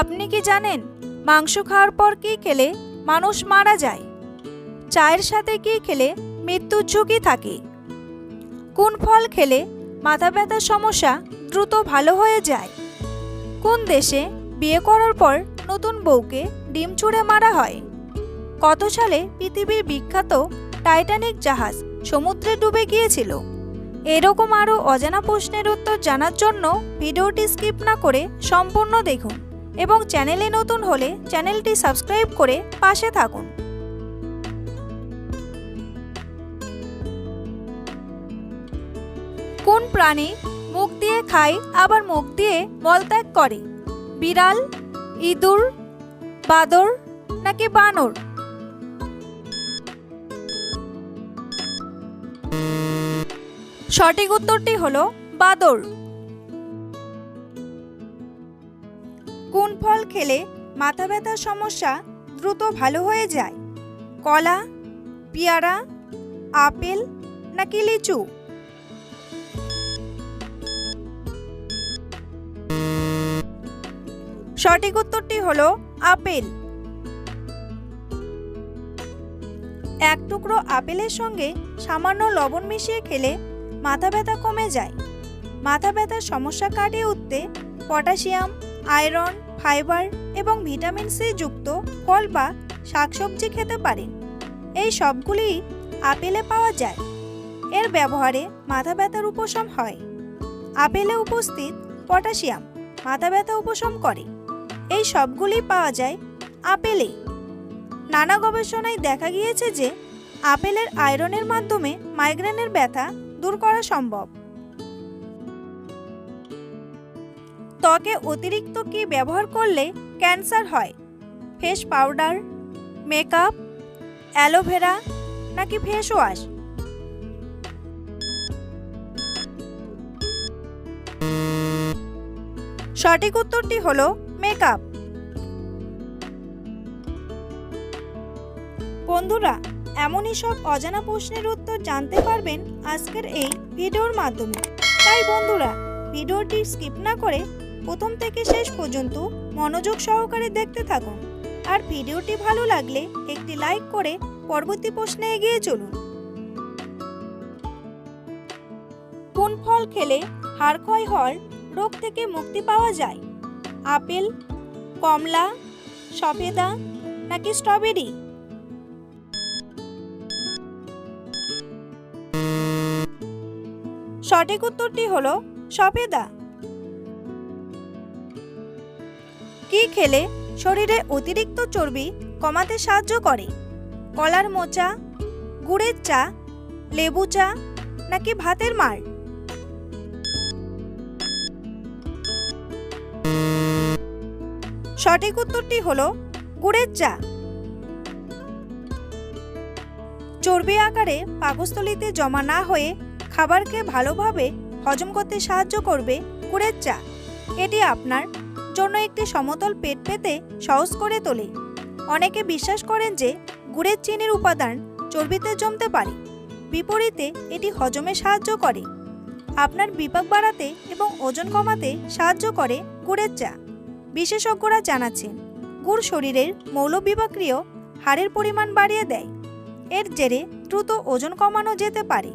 আপনি কি জানেন, মাংস খাওয়ার পর কি খেলে মানুষ মারা যায়? চায়ের সাথে কি খেলে মৃত্যুর ঝুঁকি থাকে? কোন ফল খেলে মাথা ব্যথার সমস্যা দ্রুত ভালো হয়ে যায়? কোন দেশে বিয়ে করার পর নতুন বউকে ডিম ছুঁড়ে মারা হয়? কত সালে পৃথিবীর বিখ্যাত টাইটানিক জাহাজ সমুদ্রে ডুবে গিয়েছিল? এরকম আরও অজানা প্রশ্নের উত্তর জানার জন্য ভিডিওটি স্কিপ না করে সম্পূর্ণ দেখুন। এবং চ্যানেলে নতুন হলে চ্যানেলটি সাবস্ক্রাইব করে পাশে থাকুন। কোন প্রাণী মুখ দিয়ে খায়, আবার মুখ দিয়ে মলত্যাগ করে? বিড়াল, ইঁদুর, বাদর নাকি বানর? সঠিক উত্তরটি হলো বাদর। কোন ফল খেলে মাথা ব্যথার সমস্যা দ্রুত ভালো হয়ে যায়? কলা, পেয়ারা, আপেল নাকি লিচু? সঠিক উত্তরটি হলো আপেল। এক টুকরো আপেলের সঙ্গে সামান্য লবণ মিশিয়ে খেলে মাথা ব্যথা কমে যায়। মাথা ব্যথার সমস্যা কাটিয়ে উঠতে পটাশিয়াম আয়রন, ফাইবার এবং ভিটামিন সি যুক্ত ফল বা শাকসবজি খেতে পারেন। এই সবগুলি আপেলে পাওয়া যায়। এর ব্যবহারে মাথা ব্যথার উপশম হয়। আপেলে উপস্থিত পটাশিয়াম মাথা ব্যথা উপশম করে। এই সবগুলি পাওয়া যায় আপেলে। নানা গবেষণায় দেখা গিয়েছে যে আপেলের আয়রনের মাধ্যমে মাইগ্রেনের ব্যথা দূর করা সম্ভব। ত্বকে অতিরিক্ত কি ব্যবহার করলে ক্যান্সার হয়? Face powder, makeup, aloe vera নাকি ফেস ওয়াশ? সঠিক উত্তরটি হল মেকআপ। বন্ধুরা, এমনই সব অজানা প্রশ্নের উত্তর জানতে পারবেন আজকের এই ভিডিওর মাধ্যমে। তাই বন্ধুরা, ভিডিওটি স্কিপ না করে প্রথম থেকে শেষ পর্যন্ত মনোযোগ সহকারে দেখতে থাকুন। আর ভিডিওটি ভালো লাগলে একটি লাইক করে পরবর্তী প্রশ্নে এগিয়ে চলুন। কোন ফল খেলে হাড় ক্ষয় রোগ থেকে মুক্তি পাওয়া যায়? আপেল, কমলা, সফেদা নাকি স্ট্রবেরি? সঠিক উত্তরটি হলো সফেদা। কি খেলে শরীরে অতিরিক্ত চর্বি কমাতে সাহায্য করে? কলার মোচা, গুড়ের চা, লেবু চা নাকি ভাতের মার? সঠিক উত্তরটি হল গুড়ের চা। চর্বি আকারে পাকস্থলিতে জমা না হয়ে খাবারকে ভালোভাবে হজম করতে সাহায্য করবে গুড়ের চা। এটি আপনার জন্য একটি সমতল পেট পেতে সহজ করে তোলে। অনেকে বিশ্বাস করেন যে গুড়ের চিনির উপাদান চর্বিতে জমতে পারে। বিপরীতে এটি হজমে সাহায্য করে। আপনার বিপাক বাড়াতে এবং ওজন কমাতে সাহায্য করে গুড়ের চা। বিশেষজ্ঞরা জানাচ্ছেন, গুড় শরীরের মৌলবিপাক্রিয় হাড়ের পরিমাণ বাড়িয়ে দেয়। এর জেরে দ্রুত ওজন কমানো যেতে পারে।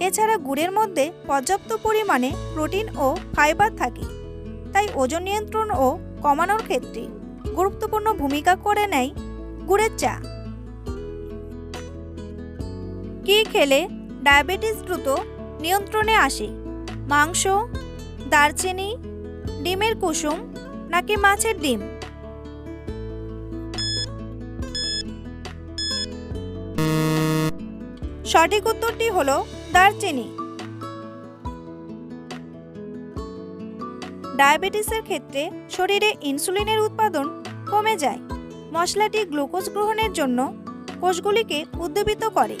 এছাড়া গুড়ের মধ্যে পর্যাপ্ত পরিমাণে প্রোটিন ও ফাইবার থাকে। তাই ওজন নিয়ন্ত্রণ ও কমানোর ক্ষেত্রে গুরুত্বপূর্ণ ভূমিকা করে নেয় গুড়ের চা। কি খেলে ডায়াবেটিস দ্রুত নিয়ন্ত্রণে আসে? মাংস, দারচিনি, ডিমের কুসুম নাকি মাছের ডিম? সঠিক উত্তরটি হলো দারচিনি। ডায়াবেটিসের ক্ষেত্রে শরীরে ইনসুলিনের উৎপাদন কমে যায়। মশলাটি গ্লুকোজ গ্রহণের জন্য কোষগুলিকে উদ্দীপিত করে।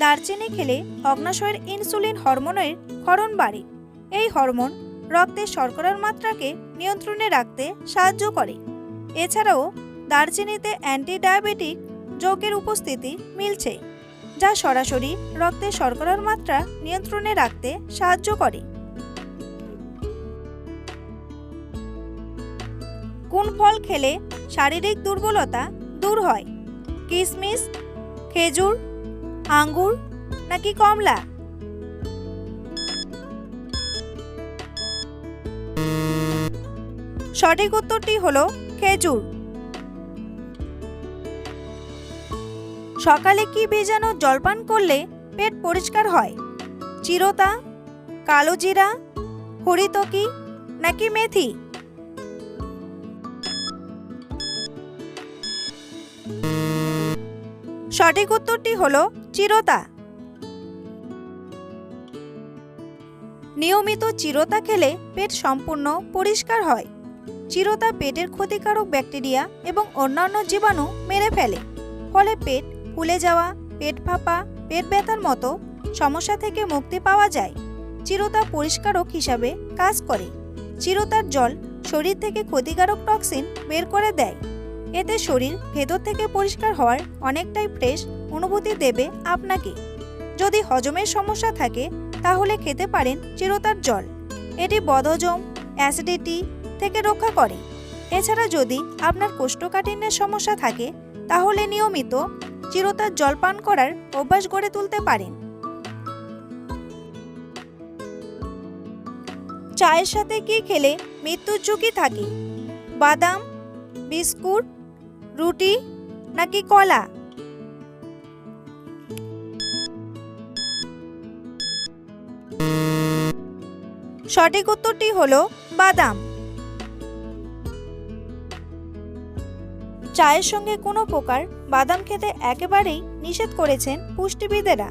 দারচিনি খেলে অগ্নাশয়ের ইনসুলিন হরমোনের ক্ষরণ বাড়ে। এই হরমোন রক্তে শর্করার মাত্রাকে নিয়ন্ত্রণে রাখতে সাহায্য করে। এছাড়াও দারচিনিতে অ্যান্টি ডায়াবেটিক যৌগের উপস্থিতি মিলছে, যা সরাসরি রক্তে শর্করার মাত্রা নিয়ন্ত্রণে রাখতে সাহায্য করে। কোন ফল খেলে শারীরিক দুর্বলতা দূর হয়? কিশমিশ খেজুর, আঙ্গুর নাকি কমলা? সঠিক উত্তরটি হলো খেজুর। সকালে কি ভেজানো জলপান করলে পেট পরিষ্কার হয়? চিরতা কালো জিরা হরিতকি নাকি মেথি? সঠিক উত্তরটি হল চিরতা। নিয়মিত চিরতা খেলে পেট সম্পূর্ণ পরিষ্কার হয়। চিরতা পেটের ক্ষতিকারক ব্যাকটেরিয়া এবং অন্যান্য জীবাণু মেরে ফেলে। ফলে পেট ফুলে যাওয়া, পেট ফাঁপা, পেট ব্যথার মতো সমস্যা থেকে মুক্তি পাওয়া যায়। চিরতা পরিষ্কারক হিসাবে কাজ করে। চিরতার জল শরীর থেকে ক্ষতিকারক টক্সিন বের করে দেয়। এতে শরীর ভেতর থেকে পরিষ্কার হওয়ার অনেকটাই ফ্রেশ অনুভূতি দেবে আপনাকে। যদি হজমের সমস্যা থাকে, তাহলে খেতে পারেন চিরতার জল। এটি বদহজম অ্যাসিডিটি থেকে রক্ষা করে। এছাড়া যদি আপনার কোষ্ঠকাঠিন্যের সমস্যা থাকে, তাহলে নিয়মিত চিরতার জল পান করার অভ্যাস গড়ে তুলতে পারেন। চায়ের সাথে কি খেলে মৃত্যুর ঝুঁকি থাকে? বাদাম, বিস্কুট রুটি নাকি কলা? সঠিক উত্তরটি হলো বাদাম। চায়ের সঙ্গে কোনো প্রকার বাদাম খেতে একেবারেই নিষেধ করেছেন পুষ্টিবিদেরা।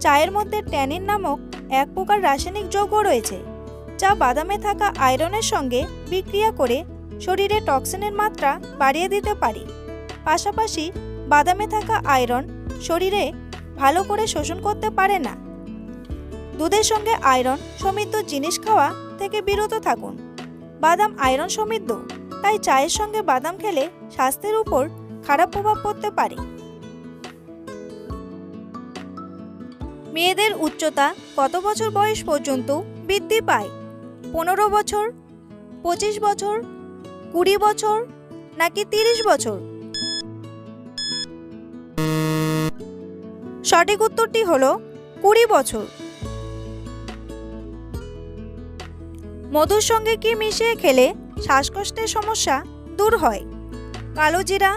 চায়ের মধ্যে ট্যানিন নামক এক প্রকার রাসায়নিক যৌগ রয়েছে, যা বাদামে থাকা আয়রনের সঙ্গে বিক্রিয়া করে শরীরে টক্সিনের মাত্রা বাড়িয়ে দিতে পারে। পাশাপাশি বাদামে থাকা আয়রন শরীরে ভালো করে শোষণ করতে পারে না। দুধের সঙ্গে আয়রন সমৃদ্ধ জিনিস খাওয়া থেকে বিরত থাকুন। বাদাম আয়রন সমৃদ্ধ, তাই চায়ের সঙ্গে বাদাম খেলে স্বাস্থ্যের উপর খারাপ প্রভাব পড়তে পারে। মেয়েদের উচ্চতা কত বছর বয়স পর্যন্ত বৃদ্ধি পায়? পনেরো বছর, পঁচিশ বছর কুড়ি বছর নাকি তিরিশ বছর? সঠিক উত্তরটি হলো কুড়ি বছর। মধুর সঙ্গে কি মিশিয়ে খেলে শ্বাসকষ্টের সমস্যা দূর হয়? কালো জিরা,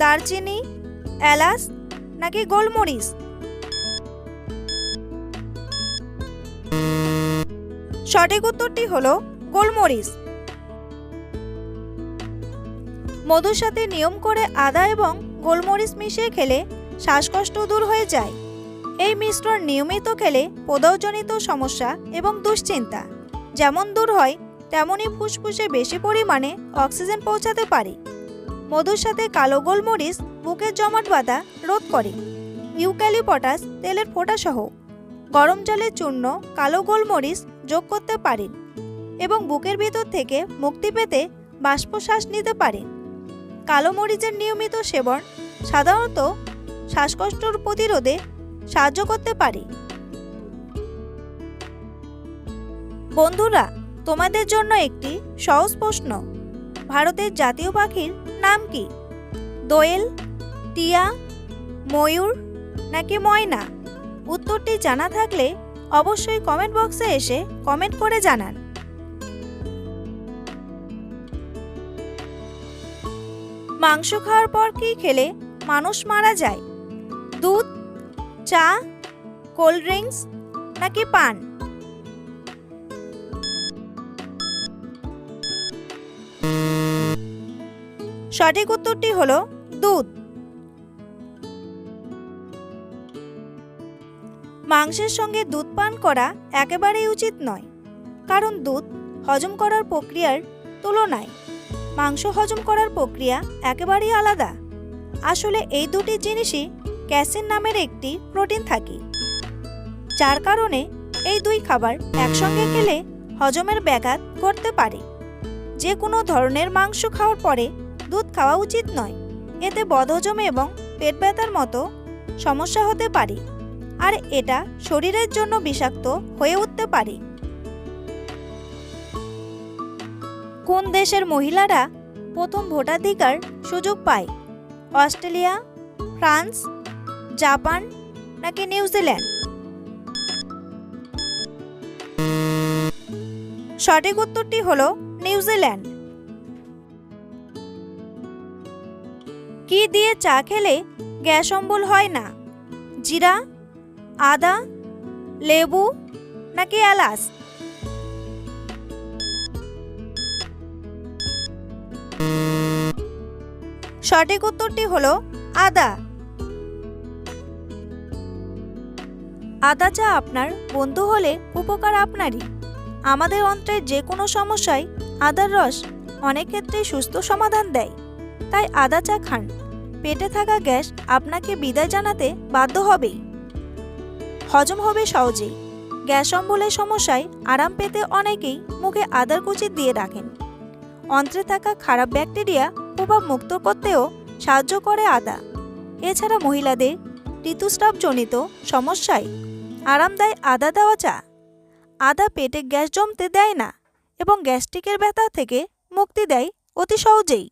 দারচিনি, এলাচ নাকি গোলমরিচ? সঠিক উত্তরটি হলো গোলমরিচ। মধুর সাথে নিয়ম করে আদা এবং গোলমরিচ মিশিয়ে খেলে শ্বাসকষ্ট দূর হয়ে যায়। এই মিশ্রণ নিয়মিত খেলে প্রদাহজনিত সমস্যা এবং দুশ্চিন্তা যেমন দূর হয় তেমনই ফুসফুসে বেশি পরিমাণে অক্সিজেন পৌঁছাতে পারে। মধুর সাথে কালো গোলমরিচ, বুকের জমাট বাঁধা রোধ করে। ইউক্যালিপটাস তেলের ফোঁটা সহ গরম জলে চূর্ণ কালো গোলমরিচ যোগ করতে পারেন এবং বুকের ভিতর থেকে মুক্তি পেতে বাষ্পশ্বাস নিতে পারেন। কালো মরিচের নিয়মিত সেবন সাধারণত শ্বাসকষ্টর প্রতিরোধে সাহায্য করতে পারে। বন্ধুরা, তোমাদের জন্য একটি সহজ প্রশ্ন। ভারতের জাতীয় পাখির নাম কি? দোয়েল, টিয়া, ময়ূর নাকি ময়না? উত্তরটি জানা থাকলে অবশ্যই কমেন্ট বক্সে এসে কমেন্ট করে জানান। মাংস খাওয়ার পর কি খেলে? মানুষ মারা যায়। দুধ, চা, কোল্ড ড্রিঙ্কস নাকি পান? সঠিক উত্তরটি হলো দুধ। মাংসের সঙ্গে দুধ পান করা একেবারেই উচিত নয়, কারণ দুধ হজম করার প্রক্রিয়ার তুলনায় মাংস হজম করার প্রক্রিয়া একেবারেই আলাদা। আসলে এই দুটি জিনিসই ক্যাসিন নামের একটি প্রোটিন থাকে। যার কারণে এই দুই খাবার একসঙ্গে খেলে হজমের ব্যাঘাত ঘটতে পারে। যে কোনো ধরনের মাংস খাওয়ার পরে দুধ খাওয়া উচিত নয়। এতে বদহজম এবং পেট ব্যথার মতো সমস্যা হতে পারে। আর এটা শরীরের জন্য বিষাক্ত হয়ে উঠতে পারে। কোন দেশের মহিলারা প্রথম ভোটাধিকার সুযোগ পায়? অস্ট্রেলিয়া, ফ্রান্স, জাপান নাকি নিউজিল্যান্ড সঠিক উত্তরটি হল নিউজিল্যান্ড কি দিয়ে চা খেলে গ্যাস অম্বল হয় না? জিরা, আদা, লেবু নাকি এলাচ? সঠিক উত্তরটি হলো আদা। আদা চা আপনার বন্ধু হলে উপকার আপনারই। আমাদের অন্ত্রের যে কোনো সমস্যায় আদার রস অনেক ক্ষেত্রেই সুস্থ সমাধান দেয়। তাই আদা চা খান। পেটে থাকা গ্যাস আপনাকে বিদায় জানাতে বাধ্য হবেই। হজম হবে সহজেই। গ্যাস অম্বলের সমস্যায় আরাম পেতে অনেকেই মুখে আদার কুচি দিয়ে রাখেন। অন্ত্রে থাকা খারাপ ব্যাকটেরিয়া প্রভাব মুক্ত করতেও সাহায্য করে আদা। এছাড়া মহিলাদের ঋতুস্রাবজনিত সমস্যায় আরামদায় আদা দেওয়া চা। আদা পেটে গ্যাস জমতে দেয় না এবং গ্যাস্ট্রিকের ব্যথা থেকে মুক্তি দেয় অতি সহজেই।